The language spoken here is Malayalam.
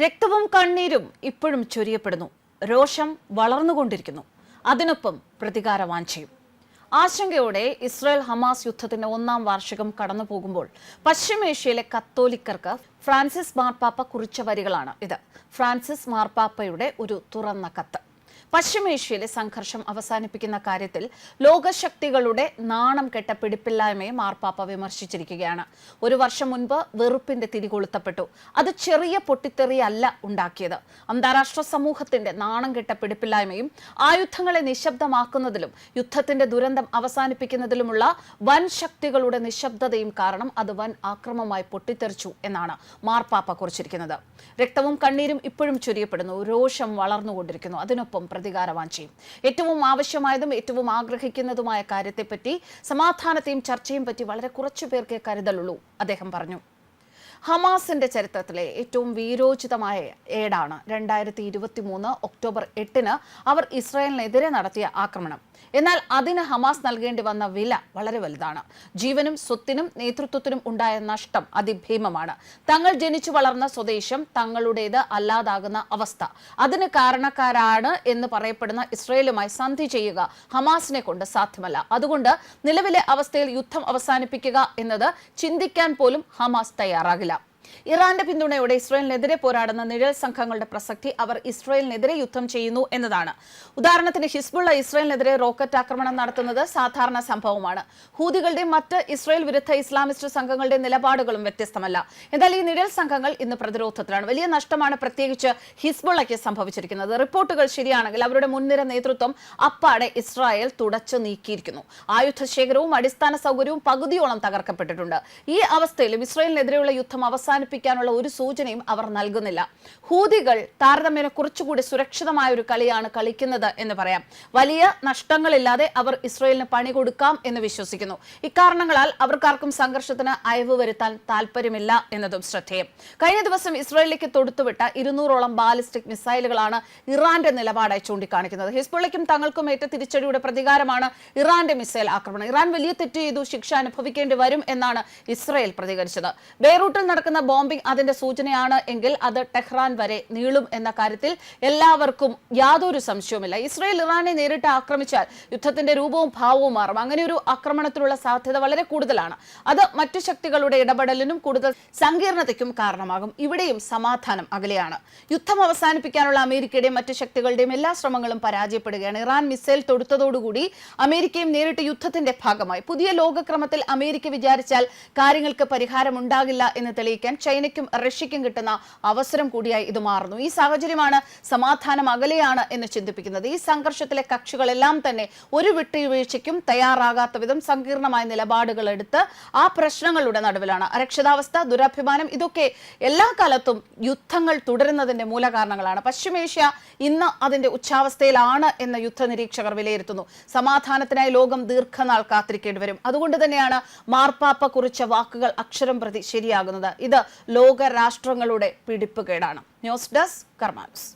രക്തവും കണ്ണീരും ഇപ്പോഴും ചൊരിയപ്പെടുന്നു. രോഷം വളർന്നുകൊണ്ടിരിക്കുന്നു. അതിനൊപ്പം പ്രതികാര വാഞ്ചയും ആശങ്കയോടെ ഇസ്രായേൽ ഹമാസ് യുദ്ധത്തിന്റെ ഒന്നാം വാർഷികം കടന്നു പോകുമ്പോൾ പശ്ചിമേഷ്യയിലെ കത്തോലിക്കർക്ക് ഫ്രാൻസിസ് മാർപ്പാപ്പ കുറിച്ച വരികളാണ് ഇത്. ഫ്രാൻസിസ് മാർപ്പാപ്പയുടെ ഒരു തുറന്ന കത്ത്. പശ്ചിമേഷ്യയിലെ സംഘർഷം അവസാനിപ്പിക്കുന്ന കാര്യത്തിൽ ലോകശക്തികളുടെ നാണം കെട്ട പിടിപ്പില്ലായ്മയെ മാർപ്പാപ്പ വിമർശിച്ചിരിക്കുകയാണ്. ഒരു വർഷം മുൻപ് വെറുപ്പിന്റെ തിരികൊളുത്തപ്പെട്ടു അത് ചെറിയ പൊട്ടിത്തെറിയല്ല ഉണ്ടാക്കിയത്. അന്താരാഷ്ട്ര സമൂഹത്തിന്റെ നാണം കെട്ട പിടിപ്പില്ലായ്മയും ആയുധങ്ങളെ നിശബ്ദമാക്കുന്നതിലും യുദ്ധത്തിന്റെ ദുരന്തം അവസാനിപ്പിക്കുന്നതിലുമുള്ള വൻ ശക്തികളുടെ നിശബ്ദതയും കാരണം അത് വൻ ആക്രമമായി പൊട്ടിത്തെറിച്ചു എന്നാണ് മാർപ്പാപ്പ കുറിച്ചിരിക്കുന്നത്. രക്തവും കണ്ണീരും ഇപ്പോഴും ചൊരിയപ്പെടുന്നു. രോഷം വളർന്നുകൊണ്ടിരിക്കുന്നു. അതിനൊപ്പം പ്രതികാരവാഞ്ചയും ഏറ്റവും ആവശ്യമായതും ഏറ്റവും ആഗ്രഹിക്കുന്നതുമായ കാര്യത്തെപ്പറ്റി സമാധാനത്തെയും ചർച്ചയും പറ്റി വളരെ കുറച്ചു പേർക്കേ കരുതലുള്ളൂ അദ്ദേഹം പറഞ്ഞു. ഹമാസിന്റെ ചരിത്രത്തിലെ ഏറ്റവും വീരോചിതമായ ഏടാണ്. രണ്ടായിരത്തി ഇരുപത്തി മൂന്ന് ഒക്ടോബർ എട്ടിന് അവർ ഇസ്രായേലിനെതിരെ നടത്തിയ ആക്രമണം. എന്നാൽ അതിന് ഹമാസ് നൽകേണ്ടി വന്ന വില വളരെ വലുതാണ്. ജീവനും സ്വത്തിനും നേതൃത്വത്തിനും ഉണ്ടായ നഷ്ടം അതിഭീമമാണ്. തങ്ങൾ ജനിച്ചു വളർന്ന സ്വദേശം തങ്ങളുടേത് അല്ലാതാകുന്ന അവസ്ഥ. അതിന് കാരണക്കാരാണ് എന്ന് പറയപ്പെടുന്ന ഇസ്രയേലുമായി സന്ധി ചെയ്യുക ഹമാസിനെ കൊണ്ട് സാധ്യമല്ല. അതുകൊണ്ട് നിലവിലെ അവസ്ഥയിൽ യുദ്ധം അവസാനിപ്പിക്കുക എന്നത് ചിന്തിക്കാൻ പോലും ഹമാസ് തയ്യാറാകില്ല. ഇറാന്റെ പിന്തുണയോടെ ഇസ്രായേലിനെതിരെ പോരാടുന്ന നിഴൽ സംഘങ്ങളുടെ പ്രസക്തി അവർ ഇസ്രായേലിനെതിരെ യുദ്ധം ചെയ്യുന്നു എന്നതാണ്. ഉദാഹരണത്തിന് ഹിസ്ബുള്ള ഇസ്രായേലിനെതിരെ റോക്കറ്റ് ആക്രമണം നടത്തുന്നത് സാധാരണ സംഭവമാണ്. ഹൂതികളുടെ മറ്റ് ഇസ്രായേൽ വിരുദ്ധ ഇസ്ലാമിസ്റ്റ് സംഘങ്ങളുടെ നിലപാടുകളും വ്യത്യസ്തമല്ല. എന്നാൽ ഈ നിഴൽ സംഘങ്ങൾ ഇന്ന് പ്രതിരോധത്തിലാണ്. വലിയ നഷ്ടമാണ് പ്രത്യേകിച്ച് ഹിസ്ബുള്ളയ്ക്ക് സംഭവിച്ചിരിക്കുന്നത്. റിപ്പോർട്ടുകൾ ശരിയാണെങ്കിൽ അവരുടെ മുൻനിര നേതൃത്വം അപ്പാടെ ഇസ്രായേൽ തുടച്ചു നീക്കിയിരിക്കുന്നു. ആയുധ ശേഖരവും അടിസ്ഥാന സൗകര്യവും പകുതിയോളം തകർക്കപ്പെട്ടിട്ടുണ്ട്. ഈ അവസ്ഥയിലും ഇസ്രായേലിനെതിരെയുള്ള യുദ്ധം അവസാനിപ്പിക്കാനുള്ള ഒരു സൂചനയും അവർ നൽകുന്നില്ല. ഹൂതികൾ താരതമ്യേന കുറച്ചുകൂടി സുരക്ഷിതമായ ഒരു കളിയാണ് കളിക്കുന്നത് എന്ന് പറയാം. വലിയ നഷ്ടങ്ങളില്ലാതെ അവർ ഇസ്രയേലിന് പണി കൊടുക്കാം എന്ന് വിശ്വസിക്കുന്നു. ഇക്കാരണങ്ങളാൽ അവർക്കാർക്കും സംഘർഷത്തിന് അയവ് വരുത്താൻ താല്പര്യമില്ല എന്നതും ശ്രദ്ധേയം. കഴിഞ്ഞ ദിവസം ഇസ്രയേലിലേക്ക് തൊടുത്തുവിട്ട ഇരുന്നൂറോളം ബാലിസ്റ്റിക് മിസൈലുകളാണ് ഇറാന്റെ നിലപാടായി ചൂണ്ടിക്കാണിക്കുന്നത്. ഹിസ്ബുള്ളയ്ക്കും തങ്ങൾക്കും ഏറ്റ തിരിച്ചടിയുടെ പ്രതികാരമാണ് ഇറാന്റെ മിസൈൽ ആക്രമണം. ഇറാൻ വലിയ തെറ്റ് ചെയ്തു ശിക്ഷ അനുഭവിക്കേണ്ടി വരും എന്നാണ് ഇസ്രയേൽ പ്രതികരിച്ചത്. ബെയ്റൂട്ടിൽ നടക്കുന്ന ബോംബിംഗ് അതിന്റെ സൂചനയാണ് എങ്കിൽ അത് ടെഹ്റാൻ വരെ നീളും എന്ന കാര്യത്തിൽ എല്ലാവർക്കും യാതൊരു സംശയവുമില്ല. ഇസ്രയേൽ ഇറാനെ നേരിട്ട് ആക്രമിച്ചാൽ യുദ്ധത്തിന്റെ രൂപവും ഭാവവും മാറും. അങ്ങനെ ഒരു ആക്രമണത്തിനുള്ള സാധ്യത വളരെ കൂടുതലാണ്. അത് മറ്റു ശക്തികളുടെ ഇടപെടലിനും കൂടുതൽ സങ്കീർണതയ്ക്കും കാരണമാകും. ഇവിടെയും സമാധാനം അകലെയാണ്. യുദ്ധം അവസാനിപ്പിക്കാനുള്ള അമേരിക്കയുടെയും മറ്റു ശക്തികളുടെയും എല്ലാ ശ്രമങ്ങളും പരാജയപ്പെടുകയാണ്. ഇറാൻ മിസൈൽ തൊടുത്തതോടുകൂടി അമേരിക്കയും നേരിട്ട് യുദ്ധത്തിന്റെ ഭാഗമായി. പുതിയ ലോകക്രമത്തിൽ അമേരിക്ക വിചാരിച്ചാൽ കാര്യങ്ങൾക്ക് പരിഹാരമുണ്ടാകില്ല എന്ന് തെളിയിക്കാൻ ചൈനയ്ക്കും റഷ്യയ്ക്കും കിട്ടുന്ന അവസരം കൂടിയായി ഇത് മാറുന്നു. ഈ സാഹചര്യമാണ് സമാധാനം അകലെയാണ് എന്ന് ചിന്തിപ്പിക്കുന്നത്. ഈ സംഘർഷത്തിലെ കക്ഷികളെല്ലാം തന്നെ ഒരു വിട്ടുവീഴ്ചയ്ക്കും തയ്യാറാകാത്ത വിധം സങ്കീർണമായ നിലപാടുകൾ എടുത്ത് ആ പ്രശ്നങ്ങളുടെ നടുവിലാണ്. അരക്ഷിതാവസ്ഥ ദുരഭിമാനം ഇതൊക്കെ എല്ലാ കാലത്തും യുദ്ധങ്ങൾ തുടരുന്നതിന്റെ മൂലകാരണങ്ങളാണ്. പശ്ചിമേഷ്യ ഇന്ന് അതിന്റെ ഉച്ചാവസ്ഥയിലാണ് എന്ന് യുദ്ധ നിരീക്ഷകർ വിലയിരുത്തുന്നു. സമാധാനത്തിനായി ലോകം ദീർഘനാൾ കാത്തിരിക്കേണ്ടി വരും. അതുകൊണ്ട് തന്നെയാണ് മാർപ്പാപ്പ കുറിച്ച വാക്കുകൾ അക്ഷരം പ്രതി ശരിയാകുന്നത്. ഇത് ലോക രാഷ്ട്രങ്ങളുടെ പിടിപ്പുകേടാണ് ന്യൂസ് ഡെസ്ക് കർമാനസ്.